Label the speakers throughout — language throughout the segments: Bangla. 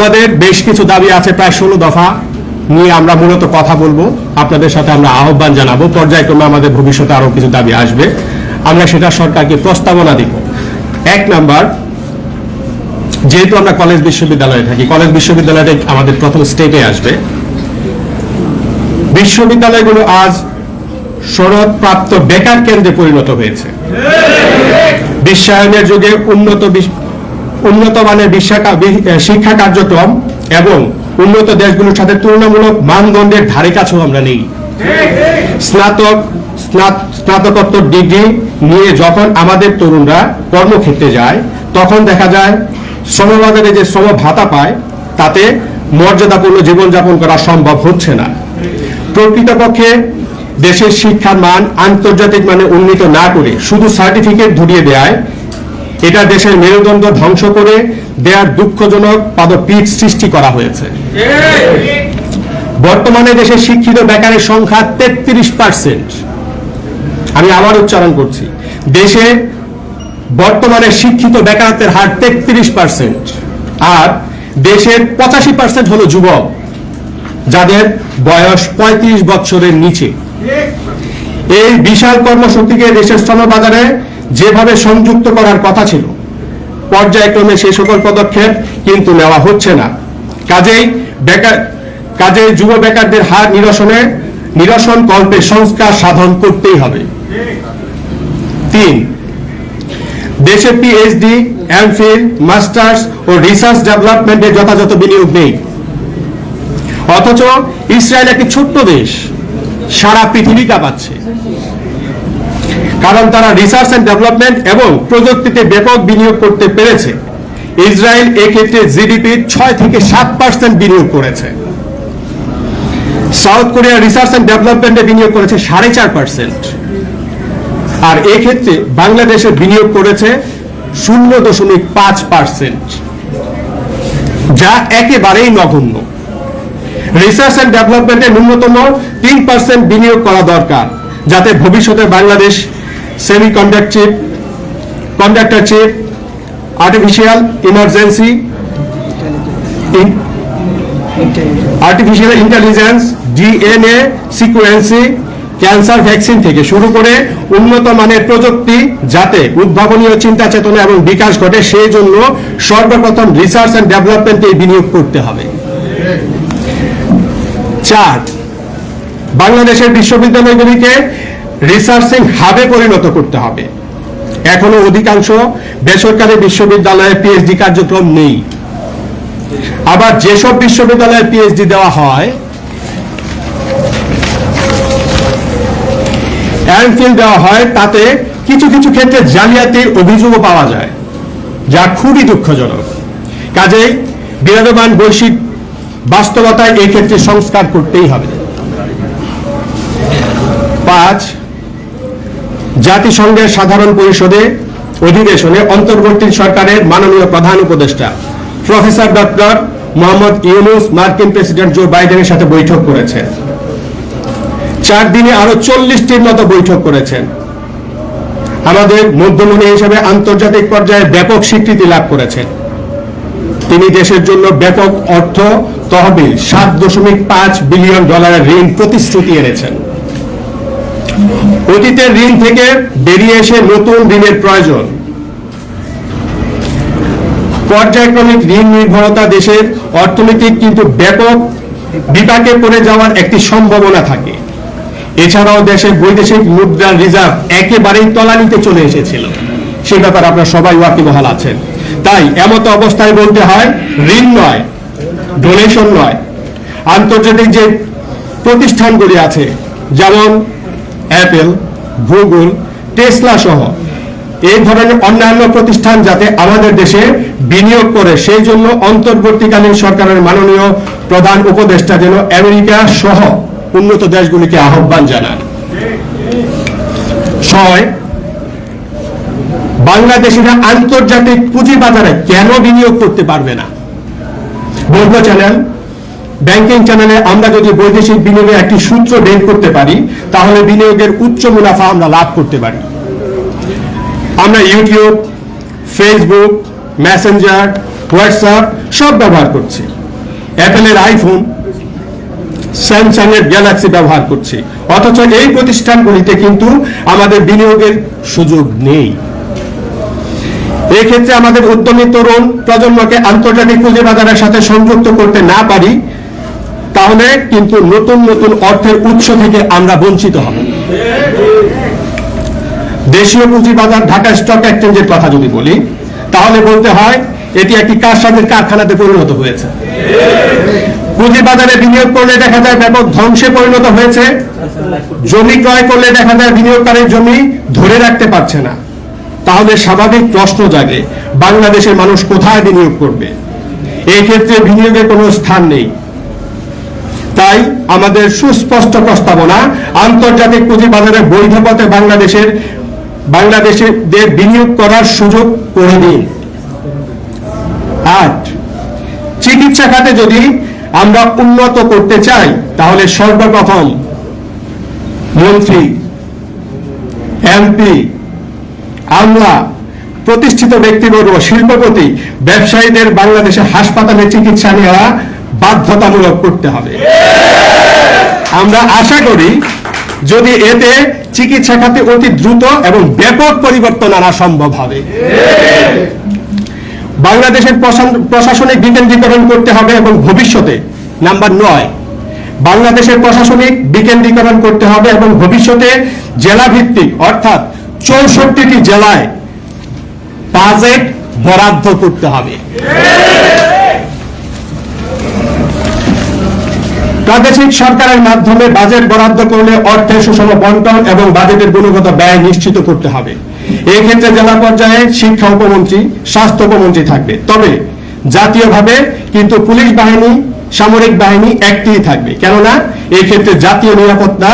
Speaker 1: আমাদের বেশ কিছু দাবি আছে, প্রায় ষোলো দফা নিয়ে আমরা মূলত কথা বলব। আপনাদের সাথে আমরা আহ্বান জানাব। পর্যায়ক্রমে আমাদের ভবিষ্যতে আরও কিছু দাবি আসবে। আমরা সেটা সরকারকে প্রস্তাবনা দিব। এক নাম্বার, যেহেতু আমরা কলেজ বিশ্ববিদ্যালয়ে থাকি, কলেজ বিশ্ববিদ্যালয়টা আমাদের প্রথম স্টেপে আসবে। বিশ্ববিদ্যালয়গুলো আজ সনদপ্রাপ্ত বেকার কেন্দ্রে পরিণত হয়েছে। বিশ্বায়নের যুগে উন্নত উন্নত মানের শিক্ষা কার্যক্রম এবং উন্নত দেশগুলোর সাথে তুলনামূলক মানদণ্ডের ধারে কাছেও আমরা নেই। স্নাতক স্নাতকোত্তর ডিগ্রি নিয়ে যখন আমাদের তরুণরা কর্মক্ষেত্রে যায়, তখন দেখা যায় শ্রমবাজারে যে শ্রম ভাতা পায়, তাতে মর্যাদাপূর্ণ জীবনযাপন করা সম্ভব হচ্ছে না। প্রকৃতপক্ষে দেশের শিক্ষার মান আন্তর্জাতিক মানে উন্নীত না করে শুধু সার্টিফিকেট ধরিয়ে দেয় এটা দেশের মেরুদণ্ড ধ্বংস করে দেয়ার দুঃখজনক পদপীঠ সৃষ্টি করা হয়েছে। বর্তমানে দেশে শিক্ষিত বেকারের সংখ্যা তেত্রিশ পার্সেন্ট। আমি আবার উচ্চারণ করছি। দেশে বর্তমানে শিক্ষিত বেকারত্বের হার তেত্রিশ পার্সেন্ট আর দেশের পঁচাশি পার্সেন্ট হলো যুবক, যাদের বয়স পঁয়ত্রিশ বছরের নিচে। এই বিশাল কর্মশক্তিকে দেশের শ্রমবাজারে যেভাবে সংযুক্ত করার কথা ছিল, পর্যায়ক্রমে সেই সকল পদক্ষেপ কিন্তু নেওয়া হচ্ছে না। কাজেই বেকার, কাজেই যুব বেকারদের হার নিরসনে, নিরসন কল্পে সংস্কার সাধন করতেই হবে। তিন, দেশে পিএইচডি এমফিল মাস্টার্স ও রিসার্চ ডেভেলপমেন্টে যথাযথ বিনিয়োগ নেই। অথচ ইসরায়েল একটি ছোট্ট দেশ, সারা পৃথিবী কাঁপাচ্ছে। কারণ তারা রিসার্চ এন্ড ডেভেলপমেন্ট এবং প্রযুক্তিতে ব্যাপক বিনিয়োগ করতে পেরেছে। ইসরায়েল এক্ষেত্রে জিডিপির ছয় থেকে সাত পার্সেন্ট বিনিয়োগ করেছে। সাউথ কোরিয়া রিসার্চ এন্ড ডেভেলপমেন্টে বিনিয়োগ করেছে সাড়ে চার পার্সেন্ট আর এক্ষেত্রে বাংলাদেশে বিনিয়োগ করেছে শূন্য দশমিক পাঁচ পার্সেন্ট যা একেবারেই নগণ্য। রিসার্চ এন্ড ডেভেলপমেন্টে ন্যূনতম তিন পার্সেন্ট বিনিয়োগ করা দরকার, যাতে ভবিষ্যতে Bangladesh conductor chip artificial emergency artificial intelligence DNA sequencing cancer vaccine থেকে শুরু করে উন্নত মানের প্রযুক্তি যাতে উদ্ভাবনীয় চিন্তা চেতনা এবং বিকাশ ঘটে, সেই জন্য সর্বপ্রথম রিসার্চ এন্ড ডেভেলপমেন্টে বিনিয়োগ করতে হবে। চার, বাংলাদেশের বিশ্ববিদ্যালয়গুলিকে রিসার্চিং হাবে পরিণত করতে হবে। এখনও অধিকাংশ বেসরকারি বিশ্ববিদ্যালয়ে পিএইচডি কার্যক্রম নেই। আবার যেসব বিশ্ববিদ্যালয়ে পিএইচডি দেওয়া হয় এমফিল দেওয়া হয়, তাতে কিছু কিছু ক্ষেত্রে জালিয়াতির অভিযোগও পাওয়া যায়, যা খুবই দুঃখজনক। কাজেই বিরাজমান বৈশ্বিক বাস্তবতায় এই ক্ষেত্রে সংস্কার করতেই হবে। পাঁচ জাতিসংঘের সাধারণ পরিষদে অধিবেশনে অন্তর্বর্তী সরকারের মাননীয় প্রধান উপদেষ্টা, প্রফেসর ডক্টর মোহাম্মদ ইউনুস মার্কিন প্রেসিডেন্ট জো বাইডেনের সাথে বৈঠক করেছেন। চার দিনে আরও চল্লিশটির মতো বৈঠক করেছেন। আমাদের মধ্যমণি হিসেবে আন্তর্জাতিক পর্যায়ে ব্যাপক স্বীকৃতি লাভ করেছেন। তিনি দেশের জন্য ব্যাপক অর্থ, তহবিল, সাত দশমিক পাঁচ বিলিয়ন ডলারের ঋণ প্রতিশ্রুতি এনেছেন। অতীতের ঋণ থেকে বেরিয়ে এসে নতুন ঋণের প্রয়োজন। পর্যায়ক্রমিক ঋণ নির্ভরতা দেশের অর্থনৈতিক কিন্তু ব্যাপক বিপাকে পড়ে যাওয়ার একটি সম্ভাবনা থাকে। এছাড়াও দেশের বৈদেশিক মুদ্রার রিজার্ভ একেবারেই তলানিতে চলে এসেছিল। সে ব্যাপারে আপনারা সবাই ওয়াকিবহাল আছেন। তাই এমত অবস্থায় বলতে হয়, ঋণ নয় ডোনেশন নয়। আন্তর্জাতিক যে প্রতিষ্ঠানগুলি আছে, যেমন অ্যাপেল গুগল টেসলা সহ। এই ধরনের অন্যান্য প্রতিষ্ঠান যাতে আমাদের দেশে বিনিয়োগ করে, সেই জন্য অন্তর্বর্তীকালীন সরকারের মাননীয় প্রধান উপদেষ্টা যেন আমেরিকা সহ উন্নত দেশগুলিকে আহ্বান জানান। ছয়, বাংলাদেশিরা আন্তর্জাতিক পুঁজিবাজারে কেন বিনিয়োগ করতে পারবে না? বৈধ চ্যানেল ব্যাংকিং চ্যানেলে আমরা যদি বৈদেশিক বিনিয়োগের একটি সূত্র বের করতে পারি, তাহলে বিনিয়োগের উচ্চ মুনাফা আমরা লাভ করতে পারি। আমরা ইউটিউব ফেসবুক মেসেঞ্জার হোয়াটসঅ্যাপ সব ব্যবহার করছি। অ্যাপেলের আইফোন স্যামসাং এর গ্যালাক্সি ব্যবহার করছি। অথচ এই প্রতিষ্ঠানগুলিতে কিন্তু আমাদের বিনিয়োগের সুযোগ নেই। এক্ষেত্রে আমাদের উদ্যমী তরুণ প্রজন্মকে আন্তর্জাতিক পুঁজিবাজারের সাথে সংযুক্ত করতে না পারি তাহলে কিন্তু নতুন নতুন অর্থের উৎস থেকে আমরা বঞ্চিত হব। দেশীয় পুঁজিবাজার, ঢাকা স্টক এক্সচেঞ্জের কথা যদি বলি, তাহলে বলতে হয় এটি একটি কারসাজির কারখানাতে পরিণত হয়েছে। পুঁজিবাজারে বিনিয়োগ করলে দেখা যায় ব্যাপক ধ্বংসে পরিণত হয়েছে। জমি ক্রয় করলে দেখা যায় বিনিয়োগকারীর জমি ধরে রাখতে পারছে না। তাহলে স্বাভাবিক প্রশ্ন জাগে, বাংলাদেশের মানুষ কোথায় বিনিয়োগ করবে? এই ক্ষেত্রে বিনিয়োগের কোনো স্থান নেই। তাই আমাদের সুস্পষ্ট প্রস্তাবনা, আন্তর্জাতিক পুঁজিবাজারে বৈধ পথে বাংলাদেশের বাংলাদেশের বিনিয়োগ করার সুযোগ করে দিন। আট, চিকিৎসা খাতে যদি আমরা উন্নত করতে চাই, তাহলে সর্বপ্রথম মন্ত্রী, এমপি, আমলা, প্রতিষ্ঠিত ব্যক্তিবর্গ, শিল্পপতি, ব্যবসায়ীদের বাংলাদেশের হাসপাতালে চিকিৎসা নেওয়া বাধ্যতামূলক করতে হবে। আমরা আশা করি যদি এতে চিকিৎসা খাতে অতি দ্রুত এবং ব্যাপক পরিবর্তন আনা সম্ভব হবে। বাংলাদেশের প্রশাসনিক বিকেন্দ্রীকরণ করতে হবে এবং ভবিষ্যতে, নাম্বার নয়, বাংলাদেশের প্রশাসনিক বিকেন্দ্রীকরণ করতে হবে এবং ভবিষ্যতে জেলা ভিত্তিক অর্থাৎ চৌষট্টিটি জেলায় বাজেট বরাদ্দ করতে হবে। প্রাদেশিক সরকারের মাধ্যমে বাজেট বরাদ্দ করলে অর্থের সুষম বন্টন এবং বাজেটের গুণগত ব্যয় নিশ্চিত করতে হবে। এই ক্ষেত্রে জেলা পর্যায়ে শিক্ষা উপমন্ত্রী, স্বাস্থ্য উপমন্ত্রী থাকবে। তবে জাতীয়ভাবে কিন্তু পুলিশ বাহিনী, সামরিক বাহিনী একটিই থাকবে। কেননা এই ক্ষেত্রে জাতীয় নিরাপত্তা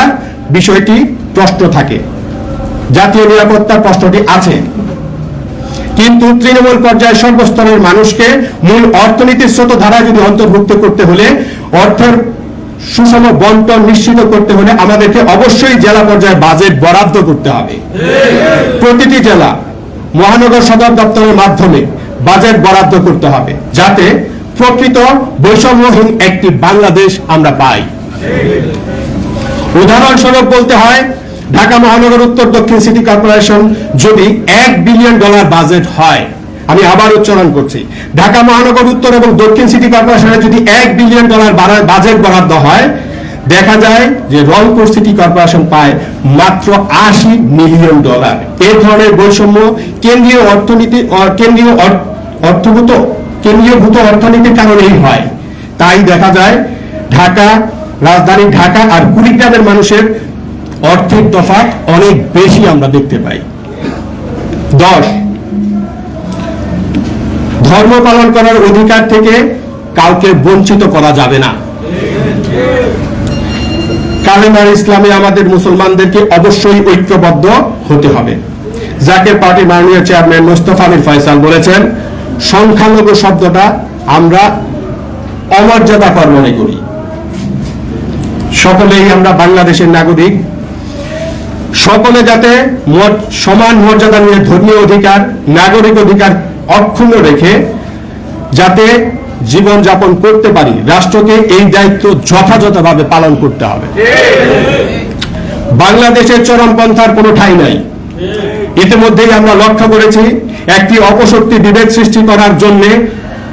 Speaker 1: বিষয়টি প্রশ্ন থাকে। জাতীয় নিরাপত্তা প্রশ্নটি আছে। কিন্তু তৃণমূল পর্যায়ে সর্বস্তরের মানুষকে মূল অর্থনীতির স্রোত ধারায় যদি অন্তর্ভুক্ত করতে হলে অর্থের সুষম বন্টন নিশ্চিত করতে হলে আমাদেরকে অবশ্যই জেলা পর্যায়ে বাজেট বরাদ্দ করতে হবে। প্রতিটি জেলা মহানগর সদর দপ্তরের মাধ্যমে বাজেট বরাদ্দ করতে হবে, যাতে প্রকৃত বৈষম্যহীন একটি বাংলাদেশ আমরা পাই। উদাহরণস্বরূপ বলতে হয়, ঢাকা মহানগর উত্তর দক্ষিণ সিটি কর্পোরেশন যদি এক বিলিয়ন ডলার বাজেট হয় আমি আবার উচ্চারণ করছি। ঢাকা মহানগর উত্তর এবং দক্ষিণ সিটি কর্পোরেশনের যদি এক বিলিয়ন ডলার বাজেট বরাদ্দ হয়, দেখা যায় যে রংপুর সিটি কর্পোরেশন পায় মাত্র আশি মিলিয়ন ডলার। এই ধরনের বৈষম্য কেন্দ্রীয় অর্থনীতি কেন্দ্রীয় অর- অর্থভূত কেন্দ্রীয়ভূত অর্থনীতির কারণেই হয়। তাই দেখা যায় ঢাকা, রাজধানী ঢাকা আর কুড়িগ্রামের মানুষের অর্থের তফাৎ অনেক বেশি আমরা দেখতে পাই। দশ ধর্ম পালন করার অধিকার থেকে কাউকে বঞ্চিত করা যাবে না। কালেমার ইসলামে আমাদের মুসলমানদেরকে অবশ্যই ঐক্যবদ্ধ হতে হবে। জাকের পার্টি মাননীয় চেয়ারম্যান মোস্তফা আমির ফয়সাল বলেছেন, সংখ্যালঘু শব্দটা আমরা অমর্যাদা অমর্যাদাকর মনে করি। সকলেই আমরা বাংলাদেশের নাগরিক। সকলে যাতে সমান মর্যাদা নিয়ে ধর্মীয় অধিকার, নাগরিক অধিকার অক্ষুণ্ণ রেখে যাতে জীবন যাপন করতে পারি, রাষ্ট্রকে এই দায়িত্ব যথাযথভাবে পালন করতে হবে। বাংলাদেশের চরমপন্থার কোনো ঠাঁই নাই। ইতিমধ্যেই আমরা লক্ষ্য করেছি, একটি অপশক্তি বিভেদ সৃষ্টি করার জন্য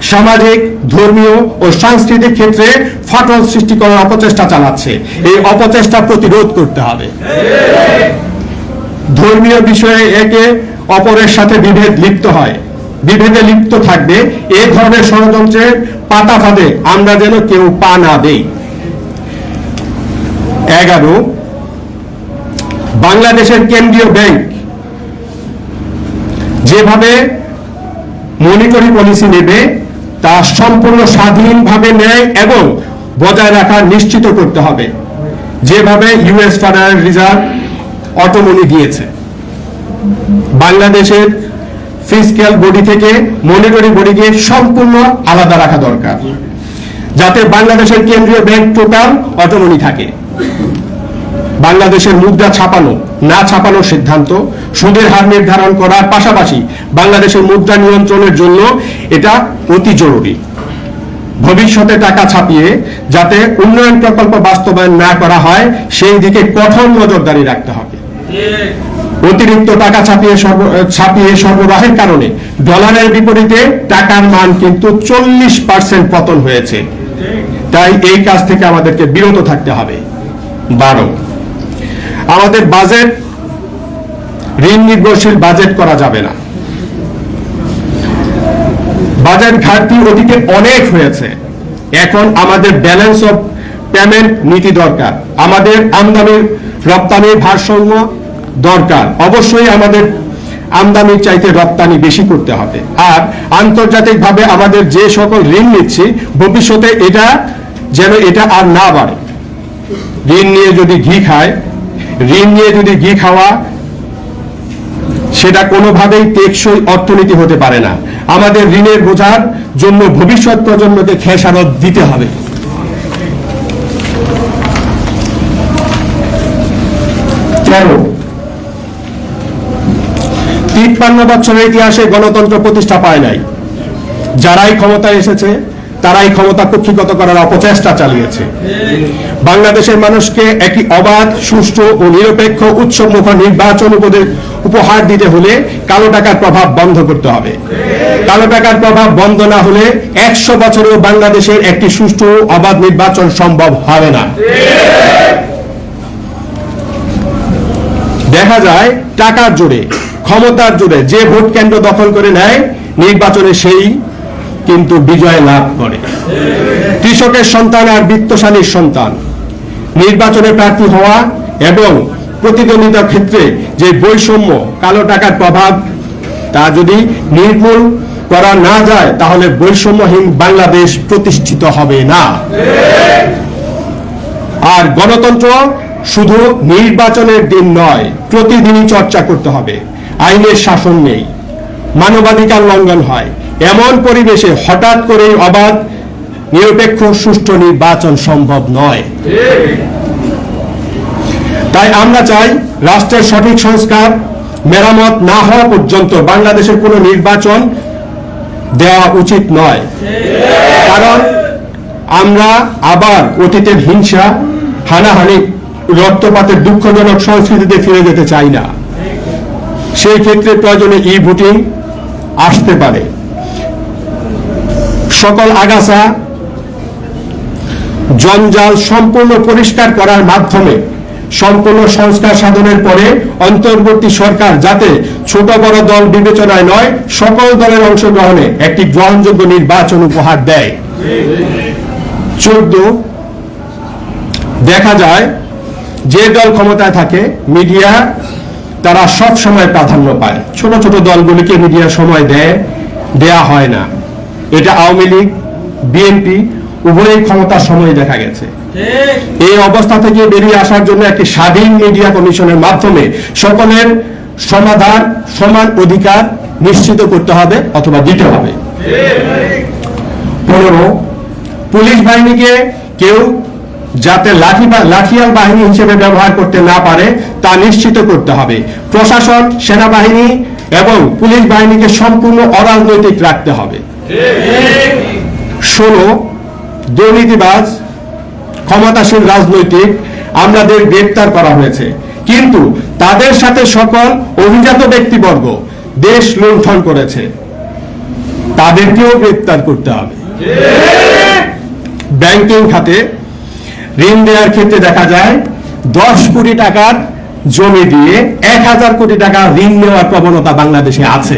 Speaker 1: সামাজিক, ধর্মীয় ও সাংস্কৃতিক ক্ষেত্রে ফাটল সৃষ্টি করার অপচেষ্টা চালাচ্ছে। এই অপচেষ্টা প্রতিরোধ করতে হবে। ধর্মীয় বিষয়ে একে অপরের সাথে বিভেদ লিপ্ত হয়। বিভেদে লিপ্ত থাকবে, এ ধরনের ষড়যন্ত্রের পাতা ফাঁদে আমরা যেন কেউ পা না দেই। এগারো, বাংলাদেশের কেন্দ্রীয় ব্যাংক যেভাবে মনিটরি পলিসি নেবে, তা সম্পূর্ণ স্বাধীনভাবে নেয় এবং বজায় রাখা নিশ্চিত করতে হবে। যেভাবে ইউএস ফেডারেল রিজার্ভ অটোমনি দিয়েছে। বাংলাদেশের ফিজিক্যাল বডি থেকে মনিটরি বডিকে সম্পূর্ণ আলাদা রাখা দরকার। যাতে বাংলাদেশের কেন্দ্রীয় ব্যাংক টোটাল অটোমনি থাকে। বাংলাদেশের মুদ্রা ছাপানো, না ছাপানোর সিদ্ধান্ত, সুদের হার নির্ধারণ করার পাশাপাশি বাংলাদেশের মুদ্রা নিয়ন্ত্রণের জন্য এটা অতি জরুরি। ভবিষ্যতে টাকা ছাপিয়ে যাতে উন্নয়ন প্রকল্প বাস্তবায়ন না করা হয়, সেই দিকে কঠোর নজরদারি রাখতে হবে। অতিরিক্ত টাকা ছাপিয়ে ছাপিয়ে সরবরাহের কারণে ডলারের বিপরীতে টাকার মান কিন্তু চল্লিশ পার্সেন্ট পতন হয়েছে। তাই এই কাজ থেকে আমাদেরকে বিরত থাকতে হবে। বারো, আমাদের বাজেট, ঋণ নির্ভরশীল বাজেট করা যাবে না। বাজার ঘাটতি অতীতে অনেক হয়েছে। এখন আমাদের ব্যালেন্স অফ পেমেন্ট নীতি দরকার। আমাদের আমদানির রপ্তানির ভারসাম্য দরকার। অবশ্যই আমাদের আমদানির চাইতে রপ্তানি বেশি করতে হবে। আর আন্তর্জাতিকভাবে আমাদের যে সকল ঋণ নিচ্ছি, ভবিষ্যতে এটা যেন এটা আর না বাড়ে। ঋণ নিয়ে যদি ঘি খায়, ঋণ নিয়ে যদি ঘি খাওয়া, সেটা কোনোভাবেই টেকসই অর্থনীতি হতে পারে না। আমাদের ঋণের বোঝার জন্য ভবিষ্যৎ প্রজন্মকে খেসারত দিতে হবে। তেরো তিপ্পান্ন বছরের ইতিহাসে গণতন্ত্র প্রতিষ্ঠা পায় নাই। যারাই ক্ষমতায় এসেছে, তারাই ক্ষমতা কক্ষিগত করার অপচেষ্টা চালিয়েছে। বাংলাদেশের মানুষকে একটি অবাধ, সুষ্ঠু ও নিরপেক্ষ উৎসবমুখ নির্বাচন উপহার দিতে হলে কালো টাকার প্রভাব বন্ধ করতে হবে। কালো টাকার প্রভাব বন্ধ না হলে একশো বছরেও বাংলাদেশের একটি সুষ্ঠু, অবাধ নির্বাচন সম্ভব হবে না। দেখা যায়, টাকার জোরে ক্ষমতার জোরে যে ভোট কেন্দ্র দখল করে নেয়, নির্বাচনে সেই কিন্তু বিজয় লাভ করে। কৃষকের সন্তান আর বিত্তশালীর সন্তান। নির্বাচনে প্রার্থী হওয়া এবং প্রতিদ্বন্দ্বিতার ক্ষেত্রে যে বৈষম্য, কালো টাকার প্রভাব, তা যদি নির্মূল করা না যায়, তাহলে বৈষম্যহীন বাংলাদেশ প্রতিষ্ঠিত হবে না। আর গণতন্ত্র শুধু নির্বাচনের দিন নয়, প্রতিদিনই চর্চা করতে হবে। আইনের শাসন নেই। মানবাধিকার লঙ্ঘন হয়। এমন পরিবেশে হঠাৎ করেই অবাধ, নিরপেক্ষ, সুষ্ঠু নির্বাচন সম্ভব নয়। তাই আমরা চাই রাষ্ট্রের সঠিক সংস্কার, মেরামত না হওয়া পর্যন্ত বাংলাদেশের কোনো নির্বাচন দেওয়া উচিত নয়। কারণ আমরা আবার অতীতের হিংসা, হানাহানি, রক্তপাতের দুঃখজনক সংস্কৃতিতে ফিরে যেতে চাই না। সেই ক্ষেত্রে প্রয়োজনে ই ভোটিং আসতে পারে। সকল আগাছা জঞ্জাল সম্পূর্ণ পরিষ্কার করার মাধ্যমে, সম্পূর্ণ সংস্কার সাধনের পরে অন্তর্বর্তী সরকার যাতে ছোট বড় দল বিবেচনায় নয়, সকল দলের অংশগ্রহণে একটি গ্রহণযোগ্য নির্বাচন উপহার দেয়। চোদ্দ, দেখা যায় যে দল ক্ষমতায় থাকে, মিডিয়া তারা সব সময় প্রাধান্য পায়। ছোট ছোট দলগুলিকে মিডিয়া সময় দেয়, দেয়া হয় না। এটা আওয়ামী লীগ, বিএনপি, উভয়ই ক্ষমতার সময় দেখা গেছে। এই অবস্থা থেকে বেরিয়ে আসার জন্য একটি স্বাধীন মিডিয়া কমিশনের মাধ্যমে সকলের সমাধান, সমান অধিকার নিশ্চিত করতে হবে অথবা দিতে হবে। পনেরো, পুলিশ বাহিনীকে কেউ যাতে লাঠি লাঠিয়াল বাহিনী হিসেবে ব্যবহার করতে না পারে, তা নিশ্চিত করতে হবে। প্রশাসন, সেনাবাহিনী এবং পুলিশ বাহিনীকে সম্পূর্ণ অরাজনৈতিক রাখতে হবে। ষোলো, দুর্নীতিবাজ, ক্ষমতাসীন রাজনৈতিক আমাদের গ্রেপ্তার করা হয়েছে। কিন্তু তাদের সাথে সকল অভিজাত ব্যক্তিবর্গ দেশ লুণ্ঠন করেছে। তাদেরকেও গ্রেপ্তার করতে হবে। ব্যাংকিং খাতে ঋণ দেওয়ার ক্ষেত্রে দেখা যায় দশ কোটি টাকার জমি দিয়ে এক হাজার কোটি টাকা ঋণ নেওয়ার প্রবণতা বাংলাদেশে আছে।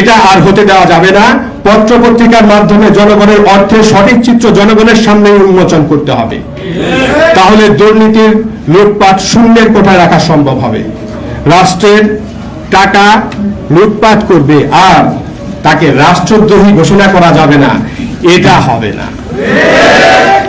Speaker 1: এটা আর হতে দেওয়া যাবে না। পত্র পত্রিকার মাধ্যমে জনগণের অর্থের সঠিক চিত্র জনগণের সামনে উন্মোচন করতে হবে। তাহলে দুর্নীতির লুটপাট শূন্যের কোঠায় রাখা সম্ভব হবে। রাষ্ট্রের টাকা লুটপাট করবে আর তাকে রাষ্ট্রদ্রোহী ঘোষণা করা যাবে না। এটা হবে না।